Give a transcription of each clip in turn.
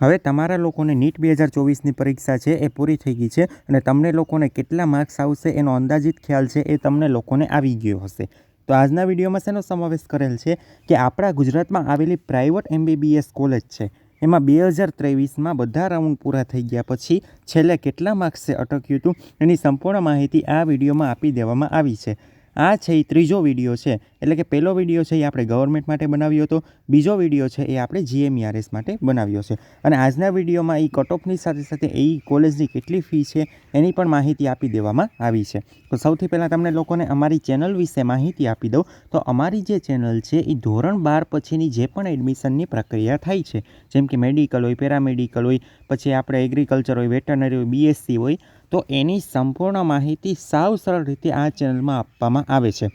હવે તમારા લોકોને નીટ બે હજાર ચોવીસની પરીક્ષા છે એ પૂરી થઈ ગઈ છે અને તમને લોકોને કેટલા માર્ક્સ આવશે એનો અંદાજિત ખ્યાલ છે એ તમને લોકોને આવી ગયો હશે. તો આજના વિડીયોમાં શેનો સમાવેશ કરેલ છે કે આપણા ગુજરાતમાં આવેલી પ્રાઇવેટ એમબીબીએસ કોલેજ છે, એમાં બે હજાર ત્રેવીસમાં બધા રાઉન્ડ પૂરા થઈ ગયા પછી છેલ્લે કેટલા માર્ક્સે અટક્યું હતું એની સંપૂર્ણ માહિતી આ વિડીયોમાં આપી દેવામાં આવી છે. આ છે એ ત્રીજો વીડિયો છે. એટલે કે પહેલો વીડિયો છે એ આપણે ગવર્મેન્ટ માટે બનાવ્યો હતો. બીજો વીડિયો છે એ આપણે જીએમઈઆરએસ માટે બનાવ્યો છે. અને આજના વિડીયોમાં એ કટ ઓફની સાથે સાથે એ કોલેજની કેટલી ફી છે એની પણ માહિતી આપી દેવામાં આવી છે. તો સૌથી પહેલાં તમને લોકોને અમારી ચેનલ વિશે માહિતી આપી દઉં. તો અમારી જે ચેનલ છે એ ધોરણ બાર પછીની જે પણ એડમિશનની પ્રક્રિયા થાય છે. જેમ કે મેડિકલ હોય પેરામેડિકલ હોય, પછી આપણે એગ્રીકલ્ચર હોય વેટરનરી હોય બીએસસી હોય તો એની સંપૂર્ણ માહિતી સાવ સરળ રીતે આ ચેનલમાં આપવામાં આવે છે.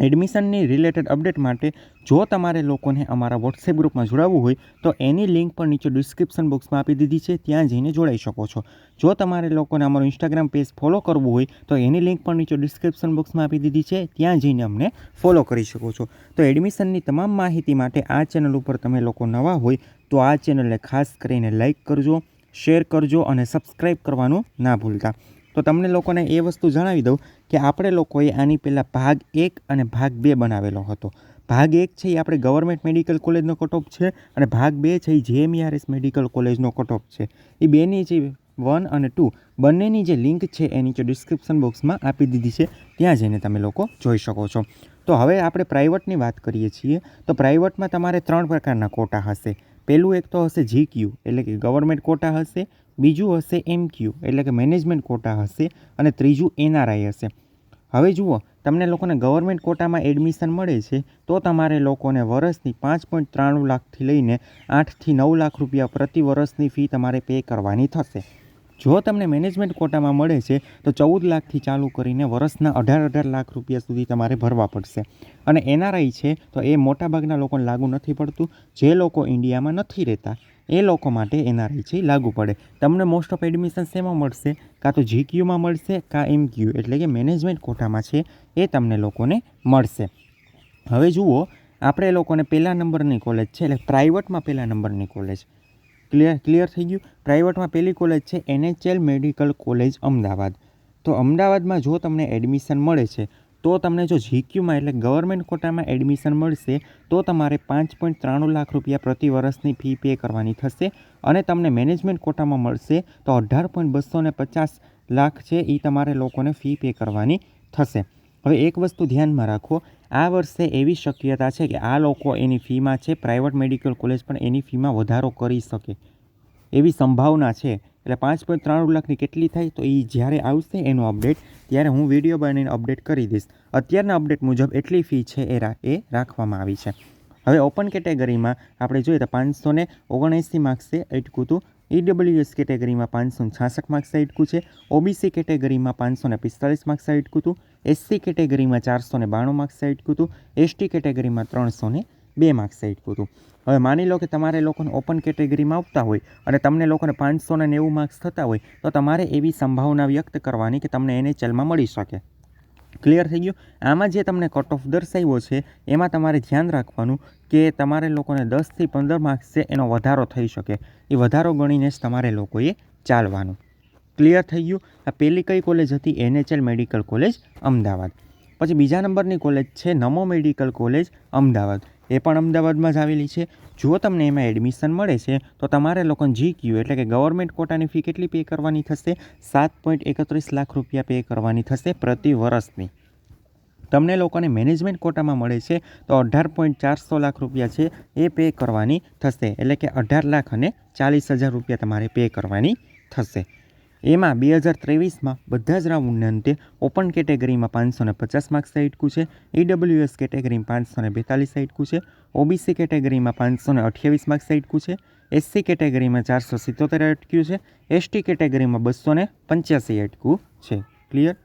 એડમિશનની રિલેટેડ અપડેટ માટે જો તમારે લોકોને અમારા વોટ્સએપ ગ્રુપમાં જોડાવવું હોય, તો એની લિંક પણ નીચે ડિસ્ક્રિપ્શન બોક્સમાં આપી દીધી છે, ત્યાં જઈને જોડાઈ શકો છો. જો તમારે લોકોને અમારું ઇન્સ્ટાગ્રામ પેજ ફોલો કરવું હોય, તો એની લિંક પણ નીચે ડિસ્ક્રિપ્શન બોક્સમાં આપી દીધી છે, ત્યાં જઈને અમને ફોલો કરી શકો છો. તો એડમિશનની તમામ માહિતી માટે આ ચેનલ ઉપર તમે લોકો નવા હોય, તો આ ચેનલને ખાસ કરીને લાઇક કરજો. શેર કરજો અને સબસ્ક્રાઈબ કરવાનું ના ભૂલતા. તો તમને લોકોને એ વસ્તુ જણાવી દઉં કે આપણે લોકોએ આની પહેલાં ભાગ એક અને ભાગ બે બનાવેલો હતો. ભાગ એક છે એ આપણે ગવર્મેન્ટ મેડિકલ કોલેજનો કટઓફ છે અને ભાગ બે છે એ જેએમઈઆરએસ મેડિકલ કોલેજનો કટઓફ છે. એ બેની જે વન અને ટુ બંનેની જે લિંક છે એ નીચે ડિસ્ક્રિપ્શન બોક્સમાં આપી દીધી છે. ત્યાં જઈને તમે લોકો જોઈ શકો છો. તો હવે આપણે પ્રાઇવેટની વાત કરીએ છીએ. તો પ્રાઇવેટમાં તમારે ત્રણ પ્રકારના કોટા હશે. પહેલું એક તો હશે જી ક્યુ એટલે કે ગવર્મેન્ટ કોટા હશે, બીજું હશે એમ ક્યુ એટલે કે મેનેજમેન્ટ કોટા હશે, અને ત્રીજું એનઆરઆઈ હશે. હવે જુઓ, તમને લોકોને ગવર્મેન્ટ કોટામાં એડમિશન મળે છે, તો તમારે લોકોને વર્ષની પાંચ પોઈન્ટ ત્રાણું લાખથી લઈને આઠથી નવ લાખ રૂપિયા પ્રતિ વર્ષની ફી તમારે પે કરવાની થશે. જો તમને મેનેજમેન્ટ કોટામાં મળે છે, તો ચૌદ લાખથી ચાલુ કરીને વર્ષના અઢાર અઢાર લાખ રૂપિયા સુધી તમારે ભરવા પડશે. અને એનઆરઆઈ છે, તો એ મોટાભાગના લોકોને લાગુ નથી પડતું. જે લોકો ઇન્ડિયામાં નથી રહેતા, એ લોકો માટે એનઆરઆઈ છે લાગુ પડે. તમને મોસ્ટ ઓફ એડમિશન શેમાં મળશે? કાં તો જીક્યુમાં મળશે, કાં એમક્યુ એટલે કે મેનેજમેન્ટ કોટામાં છે, એ તમને લોકોને મળશે. હવે જુઓ, આપણે લોકોને પહેલા નંબરની કોલેજ છે, એટલે પ્રાઇવેટમાં પહેલા નંબરની કોલેજ ક્લિયર ક્લિયર થઈ ગયું. પ્રાઇવેટમાં પહેલી કોલેજ છે એનએચએલ મેડિકલ કોલેજ અમદાવાદ. તો અમદાવાદમાં જો તમને એડમિશન મળે છે, તો તમને જો જીક્યુમાં એટલે ગવર્મેન્ટ કોટામાં એડમિશન મળશે, તો તમારે પાંચ પોઈન્ટ ત્રાણું લાખ રૂપિયા પ્રતિ વર્ષની ફી પે કરવાની થશે અને તમને મેનેજમેન્ટ કોટામાં મળશે તો અઢાર પોઈન્ટ બસો પચાસ લાખ છે એ તમારે લોકોને ફી પે કરવાની થશે. હવે એક વસ્તુ ધ્યાનમાં રાખો, આ વર્ષે એવી શક્યતા છે કે આ લોકો એની ફીમાં છે, પ્રાઇવેટ મેડિકલ કોલેજ પણ એની ફીમાં વધારો કરી શકે. એવી સંભાવના છે. એટલે પાંચ પોઈન્ટ ત્રાણું લાખની કેટલી થાય તો એ જ્યારે આવશે એનો અપડેટ, ત્યારે હું વીડિયો બનાવીને અપડેટ કરી દઈશ. અત્યારના અપડેટ મુજબ એટલી ફી છે એ એ રાખવામાં આવી છે. હવે ઓપન કેટેગરીમાં આપણે જોઈએ તો પાંચસો ને ઓગણએંસી માર્ક્સે અટકું હતું. ઈડબ્લ્યુએસ કેટેગરીમાં પાંચસો છાસઠ માર્ક્સ અટકું છે. ઓબીસી કેટેગરીમાં પાંચસો ને પિસ્તાલીસ માર્ક્સ અટકું હતું. એસસી કેટેગરીમાં ચારસો ને બાણું માર્ક્સ અટકું હતું. એસટી કેટેગરીમાં ત્રણસો ને બે માર્ક્સ અટકું હતું. હવે માની લો કે તમારે લોકોને ઓપન કેટેગરીમાં આવતા હોય અને તમને લોકોને પાંચસો ને નેવું માર્ક્સ થતા હોય, તો તમારે એવી સંભાવના વ્યક્ત કરવાની કે તમને એનએચએલમાં મળી શકે. ક્લિયર થઈ ગયું. આમાં જે તમને કટ ઓફ દર્શાવ્યો છે, એમાં તમારે ધ્યાન રાખવાનું કે તમારે લોકોને દસથી પંદર માર્ક્સ છે, એનો વધારો થઈ શકે. એ વધારો ગણીને જ તમારે લોકોએ ચાલવાનું. ક્લિયર થઈ ગયું? આ પહેલી કઈ કોલેજ હતી? NHL medical college Ahmedabad. પછી બીજા નંબરની કોલેજ છે, નમો મેડિકલ કોલેજ અમદાવાદ. એ પણ અમદાવાદમાં જ આવેલી છે. જો તમને એમાં એડમિશન મળે છે, તો તમારે લોકોને જી ક્યુ એટલે કે ગવર્મેન્ટ કોટાની ફી કેટલી પે કરવાની થશે? સાત પોઈન્ટ એકત્રીસ લાખ રૂપિયા પે કરવાની થશે પ્રતિ વર્ષની. તમને લોકોને મેનેજમેન્ટ કોટામાં મળે છે, તો અઢાર પોઈન્ટ ચારસો લાખ રૂપિયા છે એ પે કરવાની થશે. એટલે કે અઢાર લાખ અને ચાલીસ હજાર રૂપિયા તમારે પે કરવાની થશે. એમાં બે હજાર ત્રેવીસમાં બધા જ રાઉન્ડને અંતે ઓપન કેટેગરીમાં પાંચસો ને પચાસ માર્ક્સ અટકું છે ઈડબ્લ્યુએસ કેટેગરીમાં પાંચસો ને બેતાલીસ અટકું છે. ઓબીસી કેટેગરીમાં પાંચસો ને અઠ્યાવીસ માર્ક્સ અટકું છે. એસસી કેટેગરીમાં ચારસો સિત્તોતેર અટક્યું છે. એસટી કેટેગરીમાં બસો ને પંચ્યાસી અટકું છે. ક્લિયર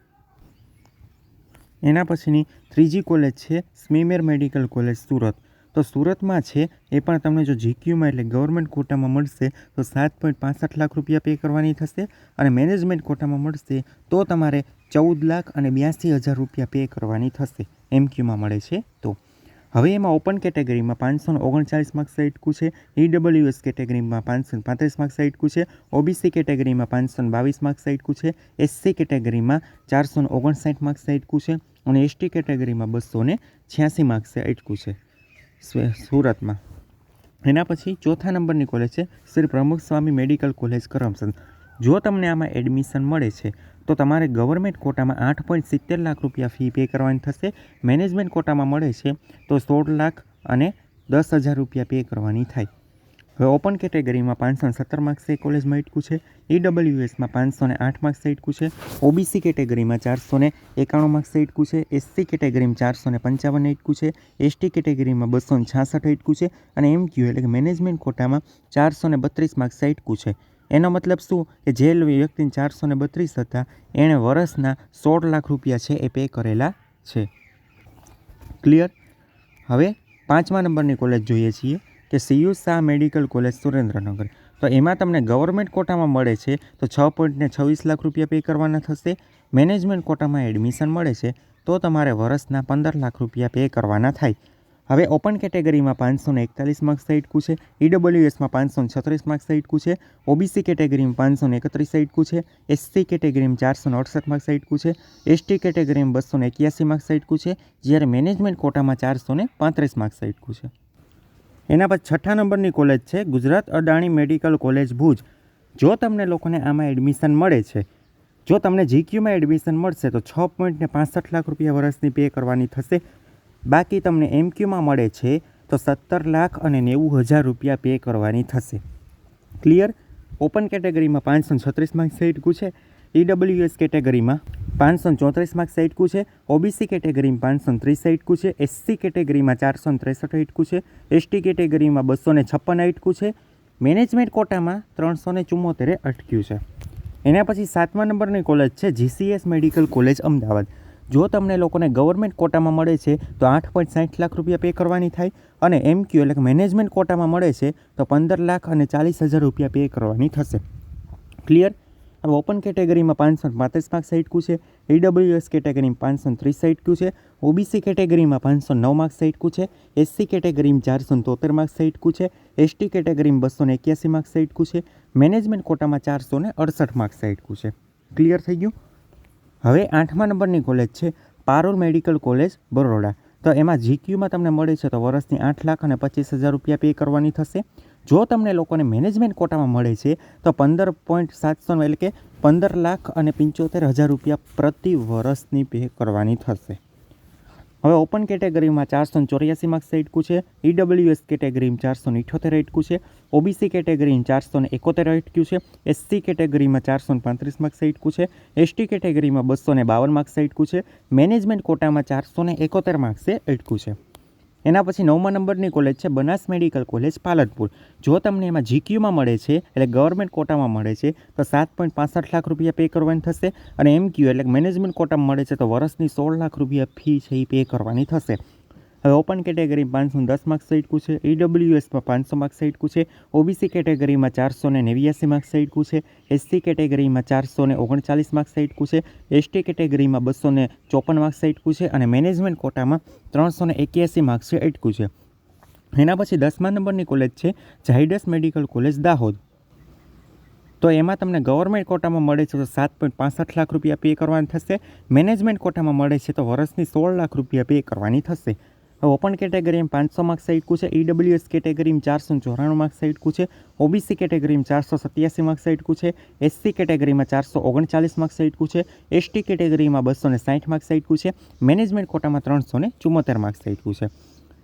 એના પછીની ત્રીજી કોલેજ છે. SMIMER medical college Surat. તો સુરતમાં છે, એ પણ તમને જો જીક્યુમાં એટલે ગવર્મેન્ટ કોટામાં મળશે, તો સાત પોઈન્ટ પાસઠ લાખ રૂપિયા પે કરવાની થશે અને મેનેજમેન્ટ કોટામાં મળશે, તો તમારે ચૌદ લાખ અને બ્યાસી હજાર રૂપિયા પે કરવાની થશે. એમક્યુમાં મળે છે તો. હવે એમાં ઓપન કેટેગરીમાં પાંચસો ઓગણચાળીસ માર્ક્સ આટકું છે ઈડબ્લ્યુએસ કેટેગરીમાં પાંચસો પાંત્રીસ માર્ક્સ આટકું છે ઓબીસી કેટેગરીમાં પાંચસો બાવીસ માર્ક્સ આટકું છે એસસી કેટેગરીમાં ચારસો ઓગણસાઠ માર્ક્સ આટકું છે અને એસટી કેટેગરીમાં બસો ને છ્યાસી માર્ક્સે આટકું છે. સુરતમાં. એના પછી ચોથા નંબરની કોલેજ છે શ્રી પ્રમુખ સ્વામી મેડિકલ કોલેજ કરમસદ જો તમને આમાં એડમિશન મળે છે, તો તમારે ગવર્મેન્ટ કોટામાં આઠ પોઈન્ટ સિત્તેર લાખ રૂપિયા ફી પે કરવાની થશે. મેનેજમેન્ટ કોટામાં મળે છે, તો સોળ લાખ અને દસ હજાર રૂપિયા પે કરવાની થાય. હવે ઓપન કેટેગરીમાં પાંચસો સત્તર માર્ક્સે કોલેજમાં ઇટકું છે. ઈડબલ્યુએસમાં પાંચસો ને આઠ માર્ક્સ ઇટકું છે. ઓબીસી કેટેગરીમાં ચારસો ને એકાણું માર્ક્સ ઇટકું છે. એસસી કેટેગરીમાં ચારસો ને પંચાવન ઇટકું છે. એસટી કેટેગરીમાં બસો ને છાસઠ ઇટકું છે. અને એમ ક્યુ એટલે કે મેનેજમેન્ટ કોટામાં ચારસો ને બત્રીસ માર્ક્સ ઇટકું છે. એનો મતલબ શું? કે જે વ્યક્તિને ચારસો ને બત્રીસ હતા, એણે વર્ષના સોળ લાખ રૂપિયા છે, એ પે કરેલા છે. ક્લિયર હવે પાંચમા નંબરની કોલેજ જોઈએ છીએ. કે CU Shah medical college Surendranagar. તો એમાં તમને ગવર્મેન્ટ કોટામાં મળે છે તો છ પોઈન્ટને છવ્વીસ લાખ રૂપિયા પે કરવાના થશે. મેનેજમેન્ટ કોટામાં એડમિશન મળે છે તો તમારે વર્ષના પંદર લાખ રૂપિયા પે કરવાના થાય. હવે ઓપન કેટેગરીમાં પાંચસો ને એકતાલીસ માર્ક્સ સાઈટકું છે. ઈડબ્લ્યુએસમાં પાંચસો ને છત્રીસ માર્ક્સ સાઈટકું છે. ઓબીસી કેટેગરીમાં પાંચસો ને એકત્રીસ સાઈટકું છે. એસસી કેટેગરીમાં ચારસો ને અડસઠ માર્ક્સ સાઈટકું છે. એસટી કેટેગરીમાં બસો ને એક્યાસી માર્ક્સ સાઈટકું છે. જ્યારે મેનેજમેન્ટ કોટામાં ચારસો ને પાંત્રીસ માર્ક્સ સાઈટકું છે. એના પછી છઠ્ઠા નંબરની કોલેજ છે, ગુજરાત અદાણી મેડિકલ કોલેજ ભુજ. જો તમને લોકોને આમાં એડમિશન મળે છે, જો તમને જીક્યુમાં એડમિશન મળશે, તો છ પોઈન્ટ ને પાંસઠ લાખ રૂપિયા વર્ષની પે કરવાની થશે. બાકી તમને એમક્યુમાં મળે છે, તો સત્તર લાખ અને નેવું હજાર રૂપિયા પે કરવાની થશે. ક્લિયર ઓપન કેટેગરીમાં પાંચસો છત્રીસ માર્ક્સ સાઈટકું છે ઈડબ્લ્યુએસ કેટેગરીમાં પાંચસો ચોત્રીસ માર્ક્સ સાઈટકું છે, ઓબીસી કેટેગરીમાં પાંચસો ત્રીસ સાઈટકું છે, એસસી કેટેગરીમાં ચારસો ત્રેસઠ આઈટકું છે, એસટી કેટેગરીમાં બસો ને છપ્પન આઈટકું છે, મેનેજમેન્ટ કોટામાં ત્રણસો ને ચુમ્મોતેરે અટક્યું છે. એના પછી સાતમા નંબરની કોલેજ છે, જીસીએસ મેડિકલ કોલેજ, અમદાવાદ. જો તમને લોકોને ગવર્મેન્ટ કોટામાં મળે છે, તો આઠ પોઈન્ટ સાઠ લાખ રૂપિયા પે કરવાની થાય અને એમ ક્યુ એટલે કે મેનેજમેન્ટ કોટામાં મળે છે, તો પંદર લાખ અને ચાલીસ હજાર રૂપિયા પે કરવાની થશે. ક્લિયર? હવે ઓપન કેટેગરીમાં પાંચસો પાંત્રીસ માર્ક્સ સાઈટકું છે. ઈડબ્લ્યુએસ કેટેગરીમાં પાંચસો ત્રીસ સાઈટકું છે. ઓબીસી કેટેગરીમાં પાંચસો નવ માર્ક્સ સાઈટકું છે. એસસી કેટેગરીમાં ચારસો તોતેર માર્ક્સ સાઈટકું છે. એસટી કેટેગરીમાં બસો ને એક્યાસી માર્ક્સ સાઈટકું છે. મેનેજમેન્ટ કોટામાં ચારસો ને અડસઠ માર્ક્સ સાઈટકું છે. ક્લિયર થઈ ગયું? હવે આઠમા નંબરની કોલેજ છે પારોલ મેડિકલ કોલેજ બરોડા. તો એમાં જીક્યુમાં તમને મળે છે તો વર્ષની આઠ લાખ અને પચીસ હજાર રૂપિયા પે કરવાની થશે. જો તમને લોકોને મેનેજમેન્ટ કોટામાં મળે છે, તો પંદર પોઈન્ટ સાતસો એટલે કે પંદર લાખ અને પંચોતેર હજાર રૂપિયા પ્રતિ વર્ષની પે કરવાની થશે. હવે ઓપન કેટેગરીમાં ચારસો ચોર્યાસી માર્ક્સ એટકું છે ઈડબ્લ્યુએસ કેટેગરીમાં ચારસો ઇઠોતેર એટકું છે ઓબીસી કેટેગરીમાં ચારસો ને એકોતેર આઈટક્યું છે એસસી કેટેગરીમાં ચારસો પાંત્રીસ માર્ક્સ એટકું છે એસટી કેટેગરીમાં બસો બાવન માર્ક્સ એટકું છે મેનેજમેન્ટ કોટામાં ચારસો ને એકોતેર માર્ક્સે એટકું છે. એના પછી નવમા નંબરની કોલેજ છે બનાસ મેડિકલ કોલેજ, પાલનપુર. જો તમને એમાં જીક્યુમાં મળે છે, એટલે ગવર્મેન્ટ કોટામાં મળે છે, તો સાત પોઈન્ટ પાસઠ લાખ રૂપિયા પે કરવાની થશે. અને એમક્યુ એટલે મેનેજમેન્ટ કોટામાં મળે છે, તો વર્ષની સોળ લાખ રૂપિયા ફી છે એ પે કરવાની થશે. હવે ઓપન કેટેગરી પાંચસો દસ માર્ક્સ સાઈટકું છે. ઈડબ્લ્યુએસમાં પાંચસો માર્ક્સ સાઈટકું છે. ઓબીસી કેટેગરીમાં ચારસો ને નેવ્યાસી માર્ક્સ સાઈટકું છે. એસસી કેટેગરીમાં ચારસો ને ઓગણચાલીસ માર્ક્સ સાઈટકું છે. એસટી કેટેગરીમાં બસો ને ચોપન માર્ક્સ સાઈટકું છે અને મેનેજમેન્ટ કોટામાં ત્રણસો ને એક્યાસી માર્ક્સ અટકું છે. એના પછી દસમા નંબરની કોલેજ છે ઝાયડસ મેડિકલ કોલેજ, દાહોદ. તો એમાં તમને ગવર્મેન્ટ કોટામાં મળે છે તો સાત પોઈન્ટ પાસઠ લાખ રૂપિયા પે કરવાની થશે. મેનેજમેન્ટ કોટામાં મળે છે તો વર્ષની સોળ લાખ રૂપિયા પે કરવાની થશે. ઓપન કેટેગરીમાં પાંચસો માર્ક્સ સાઈટકું છે. ઈડબ્લ્યુએસ કેટેગરીમાં ચારસો ચોરાણું માર્ક્સ સાઈટકું છે. ઓબીસી કેટેગરીમાં ચારસો સત્યાસી માર્ક્સ સાઈટકું છે. એસસી કેટેગરીમાં ચારસો ઓગણચાલીસ માર્ક્સ સાઈટકું છે. એસટી કેટેગરીમાં બસો ને સાઠ માર્ક્સ સાઈટકું છે. મેનેજમેન્ટ કોટામાં ત્રણસો ને ચુમ્મોતેર માર્ક્સ સાઈટકું છે.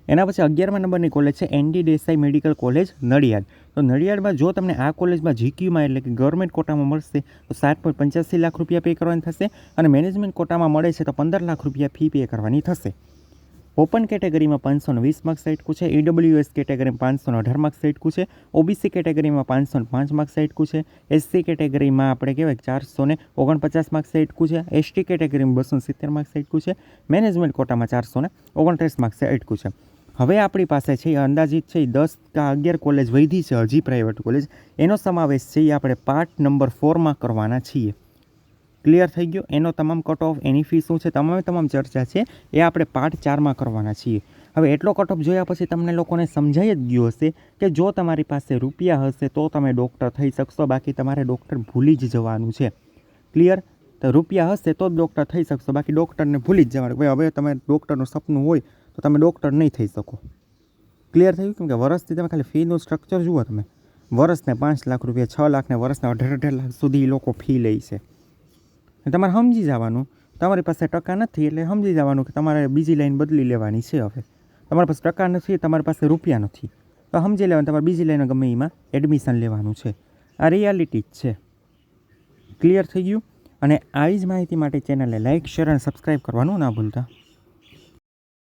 એના પછી અગિયારમા નંબરની કોલેજ છે ND Desai medical college Nadiad. તો નડિયાદમાં જો તમને આ કોલેજમાં જીક્યુમાં એટલે કે ગવર્મેન્ટ કોટામાં મળશે, તો સાત પોઈન્ટ પંચ્યાસી લાખ રૂપિયા પે કરવાની થશે અને મેનેજમેન્ટ કોટામાં મળે છે, તો પંદર લાખ રૂપિયા ફી પે કરવાની થશે. ઓપન કેટેગરીમાં પાંચસો વીસ માર્ક્સ આટકું છે ઈડબ્લ્યુએસ કેટેગરીમાં પાંચસો અઢાર માર્ક્સ આટકું છે ઓબીસી કેટેગરીમાં પાંચસો પાંચ માર્ક્સ આટકું છે એસસી કેટેગરીમાં આપણે કહેવાય ચારસો ને ઓગણપચાસ માર્ક્સ આટકું છે એસટી કેટેગરીમાં બસો સિત્તેર માર્ક્સ આટકું છે, મેનેજમેન્ટ કોટામાં ચારસો ને ઓગણત્રીસ માર્ક્સ આટકું છે. હવે આપણી પાસે છે, એ અંદાજિત છે, એ દસ કે અગિયાર કોલેજ વૈધી છે, હજી પ્રાઇવેટ કોલેજ એનો સમાવેશ છે, એ આપણે પાર્ટ નંબર ફોરમાં કરવાના છીએ. ક્લિયર થઈ ગયો. એનો તમામ કટ ઓફ એની ફી શું છે, તમામે તમામ ચર્ચા છે, એ આપણે પાર્ટ ચારમાં કરવાના છીએ. હવે એટલો કટ ઓફ જોયા પછી તમને લોકોને સમજાઈ જ ગયું હશે કે જો તમારી પાસે રૂપિયા હશે તો તમે ડૉક્ટર થઈ શકશો, બાકી તમારે ડૉક્ટર ભૂલી જ જવાનું છે. ક્લિયર તો રૂપિયા હશે તો જ ડૉક્ટર થઈ શકશો, બાકી ડૉક્ટરને ભૂલી જ જવાનું. ભાઈ, હવે તમે ડૉક્ટરનું સપનું હોય તો તમે ડૉક્ટર નહીં થઈ શકો. ક્લિયર થયું? કેમ કે વર્ષથી તમે ખાલી ફીનું સ્ટ્રક્ચર જુઓ તમે. વર્ષને પાંચ લાખ રૂપિયા, છ લાખને વર્ષને અઢાર અઢાર લાખ સુધી એ લોકો ફી લે છે. તમારે સમજી જવાનું. તમારી પાસે ટકા નથી એટલે સમજી જવાનું કે તમારે બીજી લાઈન બદલી લેવાની છે હવે. તમારી પાસે ટકા નથી, તમારી પાસે રૂપિયા નથી. તો સમજી લેવાનું, તમારે બીજી લાઈન ગમે એમાં એડમિશન લેવાનું છે. આ રિયાલિટી જ છે. ક્લિયર થઈ ગયું? અને આવી જ માહિતી માટે ચેનલને લાઇક શેર અને સબસ્ક્રાઈબ કરવાનું ના ભૂલતા.